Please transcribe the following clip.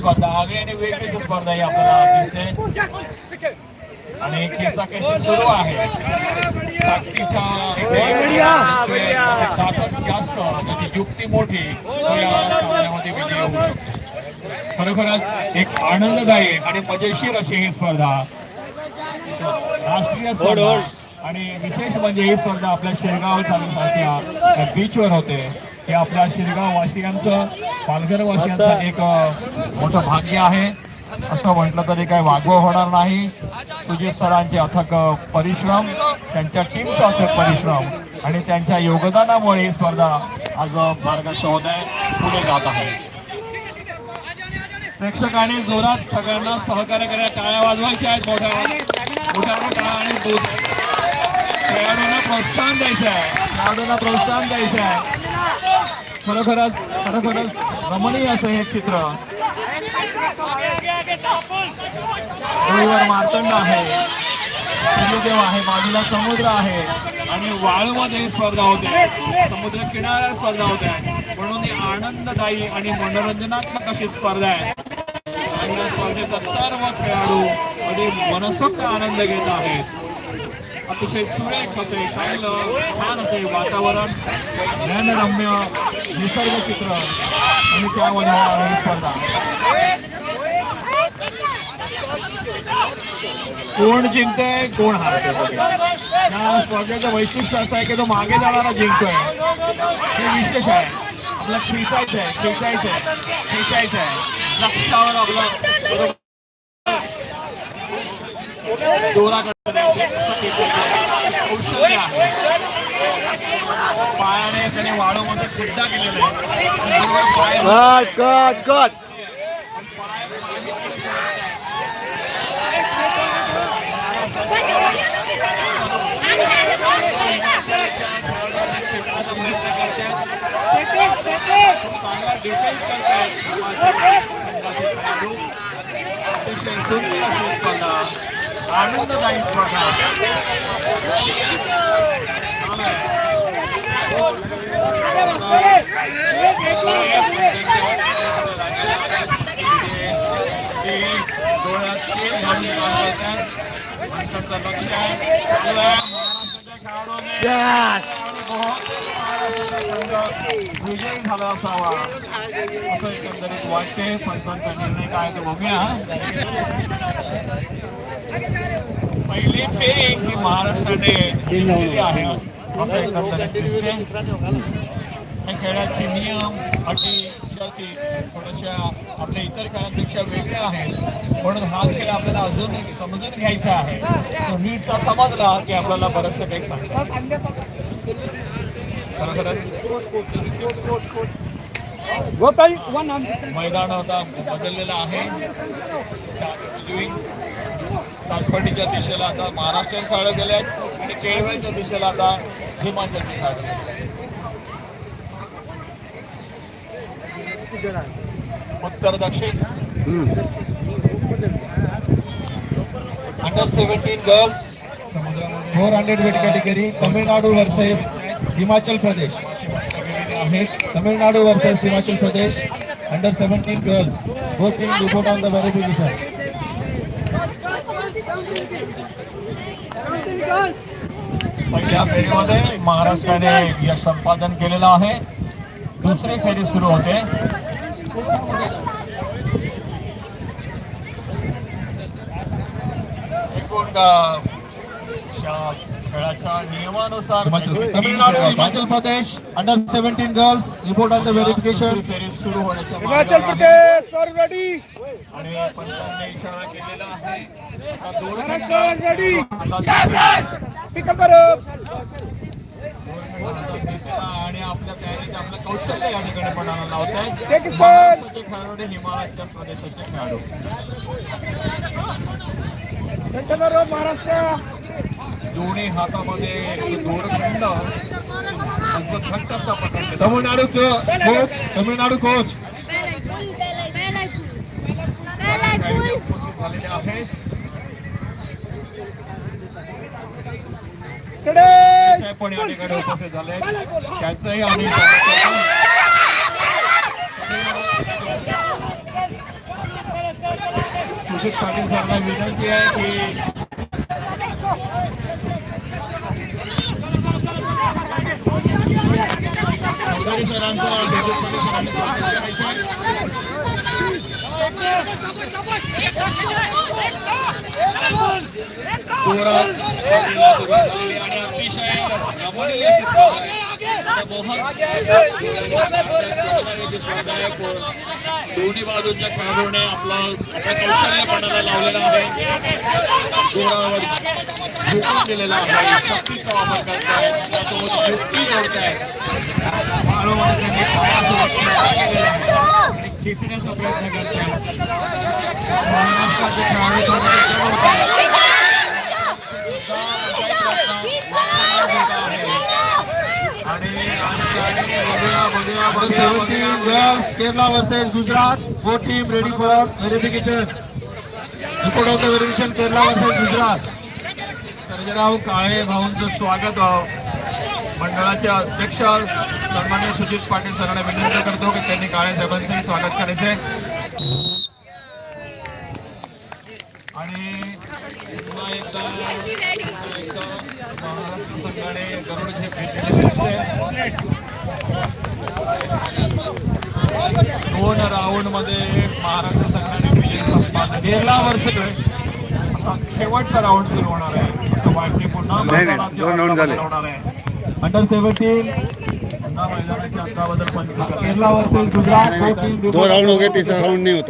स्पर्धा आगळी आणि वेगळी स्पर्धा ही आपल्याला दिसते. आणि खेचाखेची सुरू आहे. ताकद जास्त त्याची युक्ती मोठी सामन्यामध्ये विजय होऊ शकतो. खरोखरच एक आनंददायी आणि मजेशीर अशी ही स्पर्धा. राष्ट्रीय स्पर्धा. आणि विशेष म्हणजे ही स्पर्धा आपल्या शिरगाव तालुक्याच्या बीचवर होते. हे आपल्या शिरगाव वासियांचं पालघर वासियांचं एक मोठं भाग्य आहे. असं म्हटलं तरी काही वागवं होणार नाही. सुजित सरांचे अथक परिश्रम त्यांच्या टीमचा अथक परिश्रम आणि त्यांच्या योगदानामुळे ही स्पर्धा आज मार्गस्थ होत आहे. पुढे जात आहे. प्रेक्षकांनी जोरात सगळ्यांना सहकार्य करायला टाळ्या वाजवायच्या आहेत मोठ्या मोठ्या टाळ्या आणि खेळाडूंना प्रोत्साहन द्यायचं आहे. खेळाडूंना प्रोत्साहन द्यायचं आहे. खरोखरच खरोखरच रमणीय असं हे चित्र. डोईवर मार्तंड आहे. सूर्यदेव आहे बाजूला समुद्र आहे. आणि वाळूमध्ये स्पर्धा होते. समुद्र किनाऱ्यात स्पर्धा होत्या म्हणून ही आनंददायी आणि मनोरंजनात्मक अशी स्पर्धा आहे. आणि या स्पर्धेचा सर्व खेळाडू अगदी मनसोक्त आनंद घेत आहेत. अतिशय सुरेख असे चांगलं छान असे वातावरण ज्ञानरम्य निसर्ग चित्र आणि त्यामध्ये स्पर्धा कोण जिंकतंय कोण हारतंय या स्पर्धेचं वैशिष्ट्य असं आहे की तो मागे जाणारा जिंकतोय. हे विशेष आहे. आपलं खेचायचं आहे खेचायचं आहे खेचायचं आहे. लक्षावर आपलं दोराकडे द्यायचे, असं खेचायचं. कौशल्य आहे पायाने त्याने वाळूमध्ये खड्डा केलेला आहे आणि बरोबर पाय- कट कट कट चांगला डिफेन्स करतायत अतिशय सुंदर अशी स्पर्धा आनंददायी स्पर्धा छान झाला असावा असं एकंदरीत वाटते पंचांचा निर्णय काय ते बघूया पहिली फेरी ही महाराष्ट्राने जिंकलेली आहे. असं खेळाचे नियम अटी शर्ती थोड्याशा आपल्या इतर खेळांपेक्षा वेगळ्या आहेत. म्हणून हा खेळ आपल्याला अजून समजून घ्यायचा आहे. तो नीटचा समजला की आपल्याला बरंचसं काही सांगतात मैदान आता बदललेलं आहे. सातपाटीच्या दिशेला आता महाराष्ट्रीयन खेळाडू गेले आहेत. आणि केळव्याच्या दिशेला आता हिमाचलचे खेळाडू. उत्तर दक्षिण. Under seventeen girls four hundred weight category Tamil Nadu versus Himachal Pradesh आहे Tamil Nadu versus Himachal Pradesh under seventeen girls both team report on the verification पहिल्या फेरीमध्ये महाराष्ट्राने यश संपादन केलेलं आहे. दुसरी फेरी सुरू होते. एकूण या खेळाच्या नियमानुसार Tamil Nadu Himachal Pradesh under seventeen girls report on the verification फेरी सुरू होण्याच्या हिमाचल. प्रदेश आणि पंचांनी इशारा केलेला आहे. आता दोन पिकअप आणि आपल्या तयारीचे आपलं कौशल्य या ठिकाणी पणाला लावत आहेत खेळाडू हिमाचल प्रदेशाचे खेळाडू. सेंटर महाराष्ट्र. दोन्ही हातामध्ये दोरखंड मजबूत घट्ट असा पकडले तमिळनाडू कोच तमिळनाडू कोच झालेले आहेत पण या ठिकाणी उपस्थित झाले. त्यांचंही आम्ही. सुजित पाटील सरला विनंती आहे की चौधरी सरांचं डेब्यू सरांनी स्वागत करायचं जोरात स्पर्धेला सुरुवात झालेली आणि अतिशय रमणीय अशी स्पर्धा आहे. आता मोहन करणारी अशी स्पर्धा आहे. को- दोन्ही बाजूंच्या खेळाडूने आपला कौशल्य कौशल्यपणाला लावलेला आहे दोरावर दिलेला आहे शक्तीचा वापर करतायत त्यासोबत युक्ती जोडतायत डिफरेंस ऑफ़ करते हैं महाराष्ट्र का जो प्राणी होता है seventeen girls Kerala versus Gujarat. Both team ready for verification. Report of the verification Kerala versus Gujarat. Sarjerao काळे भाऊंचं स्वागत व्हावं मंडळाचे अध्यक्ष सन्मान्य सुजित पाटील सरांना विनंती करतो की त्यांनी काळे साहेबांचंही स्वागत करायचे आणि पुन्हा एकदा पुन्हा एकदा महाराष्ट्र संघाने गरुड झेप घेतलेली दिसते दोन राऊंडमध्ये महाराष्ट्र संघाने विजय संपादन केला वर्ष शेवटचा राऊंड सुरू होणार आहे. पुन्हा दोन. होणार आहे. Under versus Gujarat. Both team दो राउंड हो गए तीसरा राउंड नहीं होता